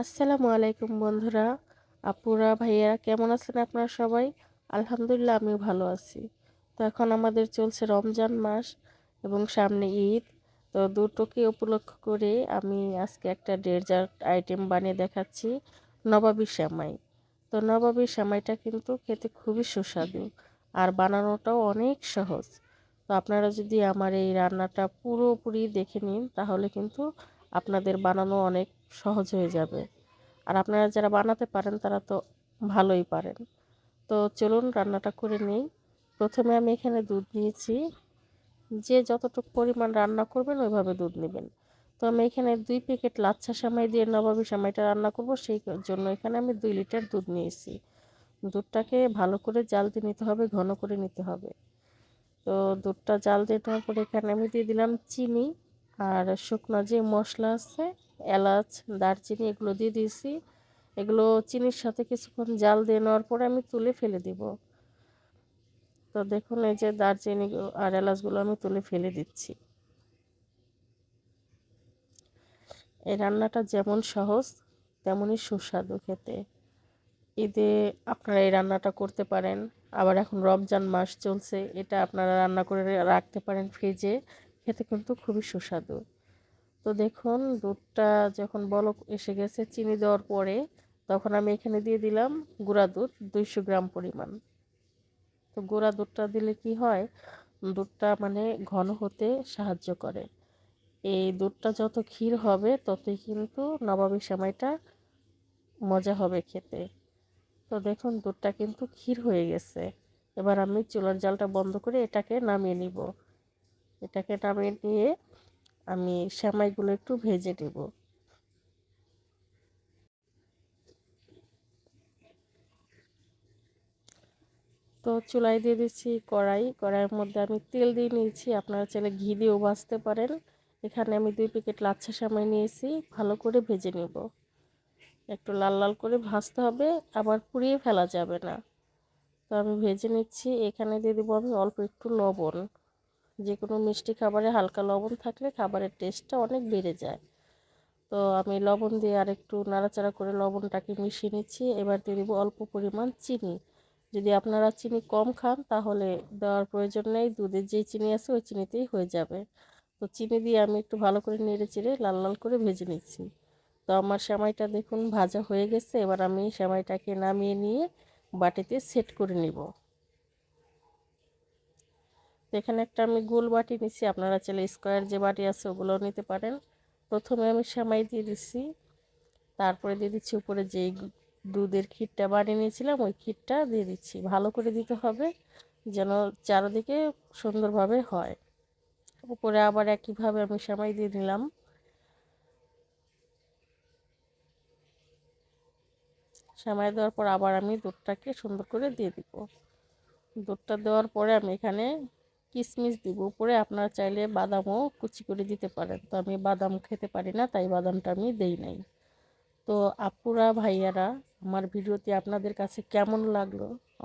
আসসালামু আলাইকুম বন্ধুরা। আপুরা ভাইয়া কেমন আছেন আপনারা সবাই? আলহামদুলিল্লাহ, আমিও ভালো আছি। তো এখন আমাদের চলছে রমজান মাস এবং সামনে ঈদ। তো দুটোকে উপলক্ষ করে আমি আজকে একটা ডেজার্ট আইটেম বানিয়ে দেখাচ্ছি, নবাবী শ্যামাই তো নবাবী শ্যামাইটা কিন্তু খেতে খুবই সুস্বাদু আর বানানোটাও অনেক সহজ। তো আপনারা যদি আমার এই রান্নাটা পুরোপুরি দেখে নিন, তাহলে কিন্তু আপনাদের বানানো অনেক সহজ হয়ে যাবে। আর আপনারা যারা বানাতে পারেন, তারা তো ভালোই পারেন। তো চলুন রান্নাটা করে নিই। প্রথমে আমি এখানে দুধ নিয়েছি। যে যতটুকু পরিমাণ রান্না করবেন, ওইভাবে দুধ নেবেন। তো আমি এখানে দুই প্যাকেট লাচ্ছা সামাই দিয়ে, নবাবী সামাইটা রান্না করব। সেই জন্য এখানে আমি দুই লিটার দুধ নিয়েছি। দুধটাকে ভালো করে জাল দিয়ে নিতে হবে, ঘন করে নিতে হবে। তো দুধটা জাল দিয়ে নেওয়ার পরে এখানে আমি দিয়ে দিলাম চিনি। আর শুকনো যে মশলা আছে, এলাচ, দারচিনি, এগুলো দিয়ে দিয়েছি। এগুলো চিনির সাথে কিছুক্ষণ জাল দিয়ে নেওয়ার পরে আমি তুলে ফেলে দিব। তো দেখুন, এই যে দারচিনি আর এলাচগুলো আমি তুলে ফেলে দিচ্ছি। এই রান্নাটা যেমন সহজ, তেমনই সুস্বাদু খেতে। ঈদে আপনারা এই রান্নাটা করতে পারেন। আবার এখন রমজান মাস চলছে, এটা আপনারা রান্না করে রাখতে পারেন ফ্রিজে। খেতে কিন্তু খুবই সুস্বাদু। তো দেখুন, দুধটা যখন বলক এসে গেছে চিনি দেওয়ার পরে, তখন আমি এখানে দিয়ে দিলাম গুঁড়া দুধ, দুইশো গ্রাম পরিমাণ। তো গুঁড়া দুধটা দিলে কি হয়, দুধটা মানে ঘন হতে সাহায্য করে। এই দুধটা যত ক্ষীর হবে, ততই কিন্তু নবাবী সময়টা মজা হবে খেতে। তো দেখুন, দুধটা কিন্তু ক্ষীর হয়ে গেছে। এবার আমি চুলার জালটা বন্ধ করে এটাকে নামিয়ে নিব। এটাকে নামিয়ে নিয়ে আমি সেমাইগুলো একটু ভেজে নেব। তো চুলাই দিয়ে দিচ্ছি কড়াই। কড়াইয়ের মধ্যে আমি তেল দিয়ে নিয়েছি, আপনারা চাইলে ঘি দিয়েও ভাজতে পারেন। এখানে আমি দুই প্যাকেট লাচ্ছা সেমাই নিয়েছি, ভালো করে ভেজে নেব। একটু লাল লাল করে ভাজতে হবে, আবার পুড়িয়ে ফেলা যাবে না। তো আমি ভেজে নিচ্ছি, এখানে দিয়ে দেবো আমি অল্প একটু লবণ। যে কোনো মিষ্টি খাবারে হালকা লবণ থাকলে খাবারের টেস্টটা অনেক বেড়ে যায়। তো আমি লবণ দিয়ে আর একটু নাড়াচাড়া করে লবণটাকে মিশিয়ে নিচ্ছি। এবার দিয়ে দেবো অল্প পরিমাণ চিনি। যদি আপনারা চিনি কম খান, তাহলে দেওয়ার প্রয়োজন নেই। দুধের যেই চিনি আছে, ওই চিনিতেই হয়ে যাবে। তো চিনি দিয়ে আমি একটু ভালো করে নেড়ে চেড়ে লাল লাল করে ভেজে নিচ্ছি। তো আমার সেমাইটা দেখুন ভাজা হয়ে গেছে। এবার আমি সেমাইটাকে নামিয়ে নিয়ে বাটিতে সেট করে নিব। তো এখানে একটা আমি গোল বাটি নিচ্ছি আপনারা চাইলে স্কোয়ার যে বাটি আছে ওগুলোও নিতে পারেন। প্রথমে আমি সেমাই দিয়ে দিচ্ছি তারপরে দিয়ে দিচ্ছি উপরে যেই দুধের ক্ষীরটা বানিয়ে নিয়েছিলাম, ওই ক্ষীরটা দিয়ে দিচ্ছি। ভালো করে দিতে হবে যেন চারোদিকে সুন্দরভাবে হয়। উপরে আবার একইভাবে আমি সেমাই দিয়ে দিলাম। সেমাই দেওয়ার পর আবার আমি দুধটাকে সুন্দর করে দিয়ে দিব। দুধটা দেওয়ার পরে আমি এখানে কিশমিশ দিব। উপরে আপনারা চাইলে বাদামও কুচি করে দিতে পারেন। তো আমি বাদাম খেতে পারি না, তাই বাদামটা আমি দেই নাই। তো আপুরা, ভাইয়ারা, আমার ভিডিওটি আপনাদের কাছে কেমন লাগল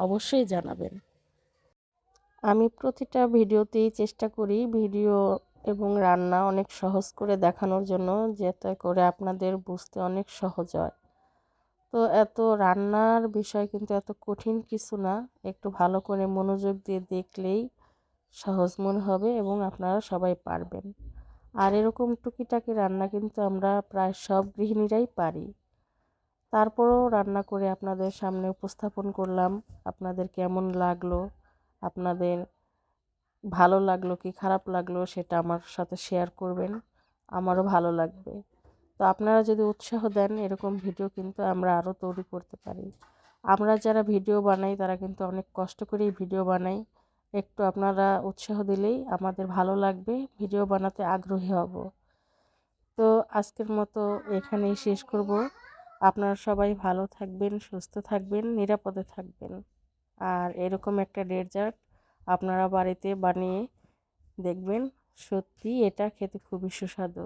অবশ্যই জানাবেন। আমি প্রতিটা ভিডিওতেই চেষ্টা করি ভিডিও এবং রান্না অনেক সহজ করে দেখানোর জন্য, যাতে করে আপনাদের বুঝতে অনেক সহজ হয়। তো এত রান্নার বিষয় কিন্তু এত কঠিন কিছু না, একটু ভালো করে মনোযোগ দিয়ে দেখলেই সহজ মনে হবে এবং আপনারা সবাই পারবেন। আর এরকম টুকিটাকি রান্না কিন্তু আমরা প্রায় সব গৃহিণীরাই পারি। তারপরেও রান্না করে আপনাদের সামনে উপস্থাপন করলাম, আপনাদের কেমন লাগল, আপনাদের ভালো লাগল কি খারাপ লাগল সেটা আমার সাথে শেয়ার করবেন, আমারও ভালো লাগবে। তো আপনারা যদি উৎসাহ দেন, এরকম ভিডিও কিন্তু আমরা আরও তৈরি করতে পারি। আমরা যারা ভিডিও বানাই, তারা কিন্তু অনেক কষ্ট করেই ভিডিও বানাই। একটু আপনারা উৎসাহ দিলেই আমাদের ভালো লাগবে, ভিডিও বানাতে আগ্রহী হব। তো আজকের মতো এখানেই শেষ করব। আপনারা সবাই ভালো থাকবেন, সুস্থ থাকবেন, নিরাপদে থাকবেন। আর এরকম একটা ডেজার্ট আপনারা বাড়িতে বানিয়ে দেখবেন, সত্যি এটা খেতে খুবই সুস্বাদু।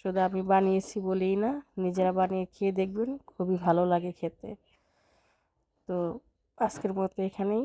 শুধু আমি বানিয়েছি বলেই না, নিজেরা বানিয়ে খেয়ে দেখবেন, খুবই ভালো লাগে খেতে। তো আজকের মতো এখানেই।